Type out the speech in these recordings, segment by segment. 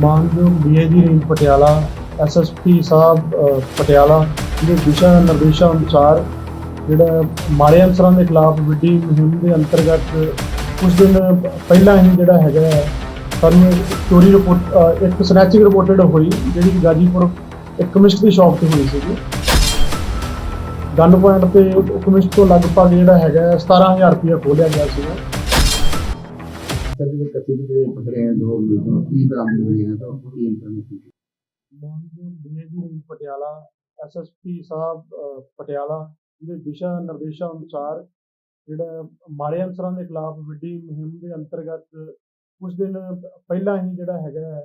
ਮਾਨਯੋਗ DIG range Patiala SSP ਸਾਹਿਬ ਪਟਿਆਲਾ ਦੇ ਦਿਸ਼ਾ ਨਿਰਦੇਸ਼ਾਂ ਅਨੁਸਾਰ ਜਿਹੜਾ ਮਾੜੇ ਅਨਸਰਾਂ ਦੇ ਖਿਲਾਫ ਵੱਡੀ ਮੁਹਿੰਮ ਦੇ ਅੰਤਰਗਤ ਕੁਝ ਦਿਨ ਪਹਿਲਾਂ ਹੀ ਜਿਹੜਾ ਹੈਗਾ ਹੈ, ਸਾਨੂੰ ਚੋਰੀ ਰਿਪੋਰਟ ਇੱਕ ਸਨੈਚਿੰਗ ਰਿਪੋਰਟਡ ਹੋਈ ਜਿਹੜੀ ਗਾਜੀਪੁਰ ਇੱਕ ਕਮਿਸਟ ਦੀ ਸ਼ਾਪ ਤੇ ਹੋਈ ਸੀਗੀ। ਗਨ ਪੁਆਇੰਟ ਤੇ ਕਮਿਸਟ ਤੋਂ ਲਗਭਗ ਜਿਹੜਾ ਹੈਗਾ ਹੈ, 17000 ਰੁਪਏ ਖੋਲਿਆ ਗਿਆ ਸੀਗਾ। ਸਰ ਜਿਹੜੇ ਕਥਿਤ ਜਿਹੜੇ ਪਕੜੇ ਆ ਦੋ ਲੋਕ ਕੀ ਬਰਾਮਦ ਹੋਈ ਹੈ ਤਾਂ ਕੀ? ਇਨਫੋਰਮੇਸ਼ਨ ਮਾਨਯੋਗ ਡੀਆਈਜੀ ਪਟਿਆਲਾ ਐਸਐਸਪੀ ਸਾਹਿਬ ਪਟਿਆਲਾ ਦੇ ਦਿਸ਼ਾ ਨਿਰਦੇਸ਼ਾਂ ਅਨੁਸਾਰ ਜਿਹੜਾ ਮਾੜੇ ਅਨਸਰਾਂ ਦੇ ਖਿਲਾਫ ਵੱਡੀ ਮੁਹਿੰਮ ਦੇ ਅੰਤਰਗਤ ਕੁਝ ਦਿਨ ਪਹਿਲਾਂ ਹੀ ਜਿਹੜਾ ਹੈਗਾ ਹੈ,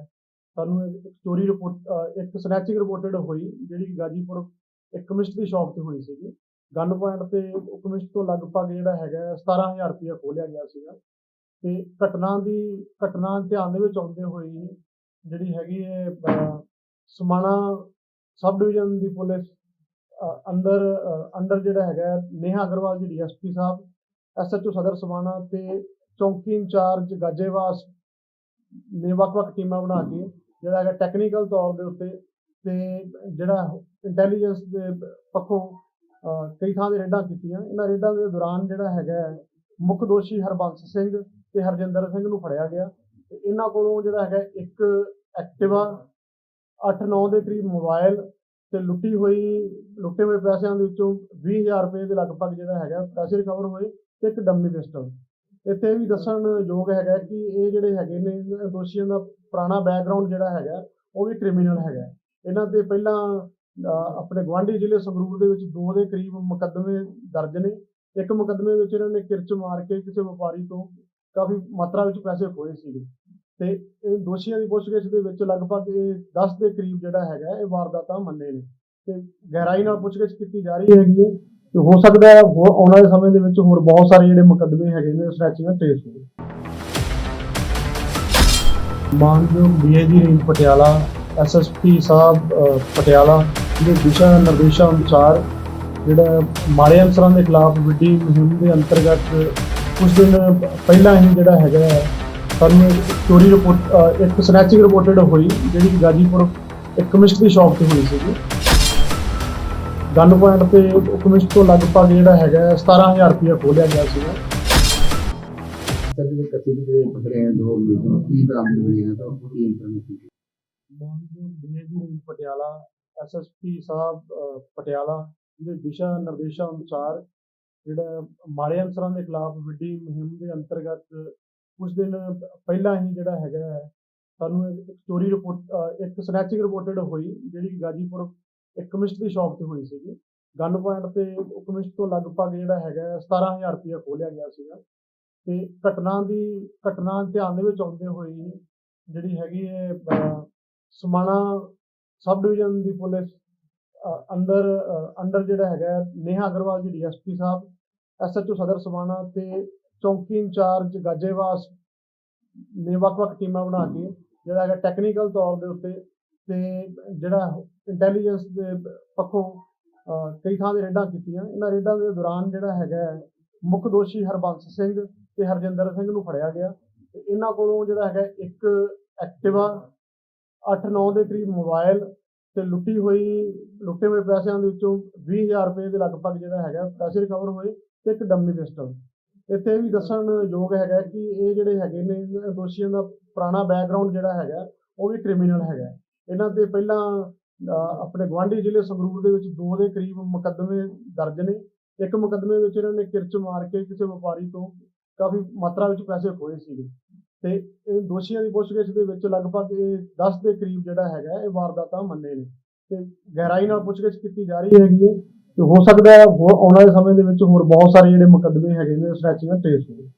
ਸਾਨੂੰ ਇੱਕ ਚੋਰੀ ਰਿਪੋਰਟ ਇੱਕ ਸਨੈਚਿੰਗ ਰਿਪੋਰਟਡ ਹੋਈ ਜਿਹੜੀ ਗਾਜੀਪੁਰ ਇੱਕ ਕਮਿਸਟ ਦੀ ਸ਼ਾਪ ਤੇ ਹੋਈ ਸੀਗੀ। ਗਨ ਪੁਆਇੰਟ ਤੇ ਕਮਿਸਟ ਤੋਂ ਲਗਭਗ ਜਿਹੜਾ ਹੈਗਾ ਹੈ, 17000 ਰੁਪਏ ਖੋਲਿਆ ਗਿਆ ਸੀਗਾ। ਤੇ ਘਟਨਾ ਦੀ ਘਟਨਾ ਧਿਆਨ ਦੇ ਵਿੱਚ ਆਉਂਦੇ ਹੋਏ ਜਿਹੜੀ ਹੈਗੀ ਹੈ ਸਮਾਣਾ ਸਬ ਡਿਵੀਜ਼ਨ ਦੀ ਪੁਲਿਸ ਅ, ਅੰਦਰ ਅੰਡਰ ਜਿਹੜਾ ਹੈਗਾ ਨੇਹਾ ਅਗਰਵਾਲ ਜੀ ਡੀਐਸਪੀ ਸਾਹਿਬ ਐਸਐਚਓ ਸਦਰ ਸਮਾਣਾ ਤੇ ਚੌਂਕੀ ਇੰਚਾਰਜ ਗਾਜੇਵਾਸ ਨੇ ਵੱਖ-ਵੱਖ ਟੀਮਾਂ ਬਣਾ ਕੇ ਜਿਹੜਾ ਹੈਗਾ ਟੈਕਨੀਕਲ ਤੌਰ ਦੇ ਉੱਤੇ ਤੇ ਜਿਹੜਾ ਇੰਟੈਲੀਜੈਂਸ ਦੇ ਪੱਖੋਂ ਕਈ ਥਾਂ ਦੇ ਰੇਡਾਂ ਕੀਤੀਆਂ। ਇਹਨਾਂ ਰੇਡਾਂ ਦੇ ਦੌਰਾਨ ਜਿਹੜਾ ਹੈਗਾ ਮੁੱਖ ਦੋਸ਼ੀ ਹਰਬੰਸ ਸਿੰਘ ਤੇ ਹਰਜਿੰਦਰ ਸਿੰਘ ਨੂੰ ਫੜਿਆ ਗਿਆ। ਤੇ ਇਹਨਾਂ ਕੋਲੋਂ ਜਿਹੜਾ ਹੈਗਾ ਇੱਕ ਐਕਟਿਵਾ 8-9 ਦੇ ਕਰੀਬ ਮੋਬਾਈਲ ਤੇ ਲੁੱਟੀ ਹੋਈ, ਲੁੱਟੇ ਹੋਏ ਪੈਸਿਆਂ ਦੇ ਵਿੱਚੋਂ 20000 ਰੁਪਏ ਦੇ ਲਗਭਗ ਜਿਹੜਾ ਹੈਗਾ ਪੈਸੇ ਰਿਕਵਰ ਹੋਏ ਤੇ ਇੱਕ ਡੰਮੀ ਪਿਸਟਲ। ਇੱਥੇ ਵੀ ਦੱਸਣ ਯੋਗ ਹੈਗਾ ਕਿ ਇਹ ਜਿਹੜੇ ਹੈਗੇ ਨੇ ਦੋਸ਼ੀਆਂ ਦਾ ਪੁਰਾਣਾ ਬੈਕਗ੍ਰਾਉਂਡ ਜਿਹੜਾ ਹੈਗਾ, ਉਹ ਵੀ ਕ੍ਰਿਮੀਨਲ ਹੈਗਾ। ਇਹਨਾਂ ਤੇ ਪਹਿਲਾਂ ਆਪਣੇ ਗਵਾਂਢੀ ਜ਼ਿਲ੍ਹੇ ਸੰਗਰੂਰ ਦੇ ਵਿੱਚ ਦੋ ਦੇ ਕਰੀਬ ਮੁਕੱਦਮੇ ਦਰਜ ਨੇ। ਇੱਕ ਮੁਕੱਦਮੇ ਵਿੱਚ ਇਹਨਾਂ ਨੇ ਕਿਰਚ ਮਾਰ ਕੇ ਕਿਸੇ ਵਪਾਰੀ ਤੋਂ ਕਾਫੀ ਮਾਤਰਾ ਵਿੱਚ ਪੈਸੇ ਖੋਏ ਸੀਗੇ। ਤੇ ਇਹ ਦੋਸ਼ੀਆਂ ਦੀ ਪੁੱਛਗਿੱਛ ਦੇ ਵਿੱਚ ਲਗਭਗ ਇਹ 10 ਦੇ ਕਰੀਬ ਜਿਹੜਾ ਹੈਗਾ, ਇਹ ਵਾਰਦਾਤਾਂ ਮੰਨੇ ਨੇ। ਤੇ ਗਹਿਰਾਈ ਨਾਲ ਪੁੱਛਗਿੱਛ ਕੀਤੀ ਜਾ ਰਹੀ ਹੈਗੀ ਹੈ ਤੇ ਹੋ ਸਕਦਾ ਹੈ ਹੋਰ ਆਉਣ ਵਾਲੇ ਸਮੇਂ ਦੇ ਵਿੱਚ ਹੋਰ ਬਹੁਤ ਸਾਰੇ ਜਿਹੜੇ ਮੁਕੱਦਮੇ ਹੈਗੇ ਨੇ ਸਟ੍ਰੈਚਿੰਗ ਟ੍ਰੇਸ ਹੋਣ। ਮਾਨਯੋਗ ਡੀਆਈਜੀ ਰੇਂਜ ਪਟਿਆਲਾ ਐਸਐਸਪੀ ਸਾਹਿਬ ਪਟਿਆਲਾ ਦੇ ਦਿਸ਼ਾ ਨਿਰਦੇਸ਼ਾਂ ਅਨੁਸਾਰ ਜਿਹੜਾ ਮਾੜੇ ਅਨਸਰਾਂ ਦੇ ਖਿਲਾਫ ਵੱਡੀ ਮੁਹਿੰਮ ਦੇ ਅੰਤਰਗਤ ਕੁਝ ਦਿਨ ਪਹਿਲਾਂ ਹੀ ਜਿਹੜਾ ਹੈਗਾ ਸਾਨੂੰ ਚੋਰੀ ਰਿਪੋਰਟ ਇੱਕ ਸਨੈਚਿੰਗ ਰਿਪੋਰਟਡ ਹੋਈ ਜਿਹੜੀ ਗਾਜੀਪੁਰ ਇੱਕ ਕਮਿਸਟ ਦੀ ਸ਼ਾਪ ਤੇ ਹੋਈ ਸੀਗੀ। ਗਨ ਪੁਆਇੰਟ ਤੇ ਕਮਿਸਟ ਤੋਂ ਲਗਭਗ ਜਿਹੜਾ ਹੈਗਾ ਹੈ, 17000 ਰੁਪਏ ਖੋਲਿਆ ਗਿਆ ਸੀਗਾ। ਸਰ ਜਿਹੜੇ ਕਥਿਤ ਜਿਹੜੇ ਪਕੜੇ ਆ ਦੋ ਲੋਕ ਕੀ ਬਰਾਮਦ ਹੋਈ ਹੈ ਤਾਂ ਕੀ ਇਨਫੋਰਮੇਸ਼ਨ ਮਾਨਯੋਗ ਡੀਆਈਜੀ ਰੇਂਜ ਪਟਿਆਲਾ ਐਸਐਸਪੀ ਸਾਹਿਬ ਪਟਿਆਲਾ ਦੇ ਦਿਸ਼ਾ ਨਿਰਦੇਸ਼ਾਂ ਅਨੁਸਾਰ ਜਿਹੜਾ ਮਾੜੇ ਅਨਸਰਾਂ ਦੇ ਖਿਲਾਫ ਵੱਡੀ ਮੁਹਿੰਮ ਦੇ ਅੰਤਰਗਤ ਕੁਝ ਦਿਨ ਪਹਿਲਾਂ ਹੀ ਜਿਹੜਾ ਹੈਗਾ ਹੈ, ਸਾਨੂੰ ਇੱਕ ਚੋਰੀ ਰਿਪੋਰਟ ਇੱਕ ਸਨੈਚਿੰਗ ਰਿਪੋਰਟਡ ਹੋਈ ਜਿਹੜੀ ਗਾਜੀਪੁਰ ਇੱਕ ਕਮਿਸਟ ਦੀ ਸ਼ਾਪ ਤੇ ਹੋਈ ਸੀਗੀ। ਗਨ ਪੁਆਇੰਟ ਤੇ ਕਮਿਸਟ ਤੋਂ ਲਗਭਗ ਜਿਹੜਾ ਹੈਗਾ ਹੈ, 17000 ਰੁਪਏ ਖੋਲਿਆ ਗਿਆ ਸੀਗਾ। ਤੇ ਘਟਨਾ ਦੀ ਘਟਨਾ ਧਿਆਨ ਦੇ ਵਿੱਚ ਆਉਂਦੇ ਹੋਏ ਜਿਹੜੀ ਹੈਗੀ ਹੈ ਸਮਾਣਾ ਸਬ ਡਿਵੀਜ਼ਨ ਦੀ ਪੁਲਿਸ ਅੰਦਰ ਅੰਡਰ ਜਿਹੜਾ ਹੈਗਾ ਨੇਹਾ ਅਗਰਵਾਲ ਜੀ, ਡੀਐਸਪੀ ਸਾਹਿਬ ਐਸਐਚਓ ਸਦਰ ਸਮਾਣਾ ਤੇ ਚੌਂਕੀ ਇੰਚਾਰਜ ਗਾਜੇਵਾਸ ਨੇ ਵੱਖ-ਵੱਖ ਟੀਮਾਂ ਬਣਾ ਕੇ ਜਿਹੜਾ ਹੈਗਾ ਟੈਕਨੀਕਲ ਤੌਰ ਦੇ ਉੱਤੇ ਤੇ ਜਿਹੜਾ ਇੰਟੈਲੀਜੈਂਸ ਦੇ ਪੱਖੋਂ ਕਈ ਥਾਂ ਦੇ ਰੇਡਾਂ ਕੀਤੀਆਂ। ਇਹਨਾਂ ਰੇਡਾਂ ਦੇ ਦੌਰਾਨ ਜਿਹੜਾ ਹੈਗਾ ਮੁੱਖ ਦੋਸ਼ੀ ਹਰਬੰਸ ਸਿੰਘ ਤੇ ਹਰਜਿੰਦਰ ਸਿੰਘ ਨੂੰ ਫੜਿਆ ਗਿਆ। ਤੇ ਇਹਨਾਂ ਕੋਲੋਂ ਜਿਹੜਾ ਹੈਗਾ ਇੱਕ ਐਕਟਿਵਾ 8-9 ਦੇ ਕਰੀਬ ਮੋਬਾਈਲ ਤੇ ਲੁੱਟੀ ਹੋਈ, ਲੁੱਟੇ ਹੋਏ ਪੈਸਿਆਂ ਦੇ ਵਿੱਚੋਂ 20000 ਰੁਪਏ ਦੇ ਲਗਭਗ ਜਿਹੜਾ ਹੈਗਾ, ਪੈਸੇ ਰਿਕਵਰ ਹੋਏ ਤੇ ਇੱਕ ਡੰਮੀ ਪਿਸਟਲ। ਇੱਥੇ ਇਹ ਵੀ ਦੱਸਣ ਯੋਗ ਹੈਗਾ ਕਿ ਇਹ ਜਿਹੜੇ ਹੈਗੇ ਨੇ, ਦੋਸ਼ੀਆਂ ਦਾ ਪੁਰਾਣਾ ਬੈਕਗ੍ਰਾਉਂਡ ਜਿਹੜਾ ਹੈਗਾ, ਉਹ ਵੀ ਕ੍ਰਿਮੀਨਲ ਹੈਗਾ। ਇਹਨਾਂ ਤੇ ਪਹਿਲਾਂ ਆਪਣੇ ਗਵਾਂਢੀ ਜ਼ਿਲ੍ਹੇ ਸੰਗਰੂਰ ਦੇ ਵਿੱਚ ਦੋ ਦੇ ਕਰੀਬ ਮੁਕੱਦਮੇ ਦਰਜ ਨੇ। ਇੱਕ ਮੁਕੱਦਮੇ ਵਿੱਚ ਇਹਨਾਂ ਨੇ ਕਿਰਚ ਮਾਰ ਕੇ ਕਿਸੇ ਵਪਾਰੀ ਤੋਂ ਕਾਫੀ ਮਾਤਰਾ ਵਿੱਚ ਪੈਸੇ ਖੋਏ ਸੀਗੇ। ਤੇ ਇਹ ਦੋਸ਼ੀਆਂ ਦੀ ਪੁੱਛਗਿੱਛ ਦੇ ਵਿੱਚ ਲਗਭਗ ਇਹ 10 ਦੇ ਕਰੀਬ ਜਿਹੜਾ ਹੈਗਾ, ਇਹ ਵਾਰਦਾਤਾਂ ਮੰਨੇ ਨੇ। ਤੇ ਗਹਿਰਾਈ ਨਾਲ ਪੁੱਛਗਿੱਛ ਕੀਤੀ ਜਾ ਰਹੀ ਹੈਗੀ ਹੈ। ਤੇ ਹੋ ਸਕਦਾ ਹੈ ਹੋਰ ਆਉਣ ਵਾਲੇ ਸਮੇਂ ਦੇ ਵਿੱਚ ਹੋਰ ਬਹੁਤ ਸਾਰੇ ਜਿਹੜੇ ਮੁਕੱਦਮੇ ਹੈਗੇ ਨੇ ਸਟ੍ਰੈਚਿੰਗ ਟ੍ਰੇਸ ਹੋਣ।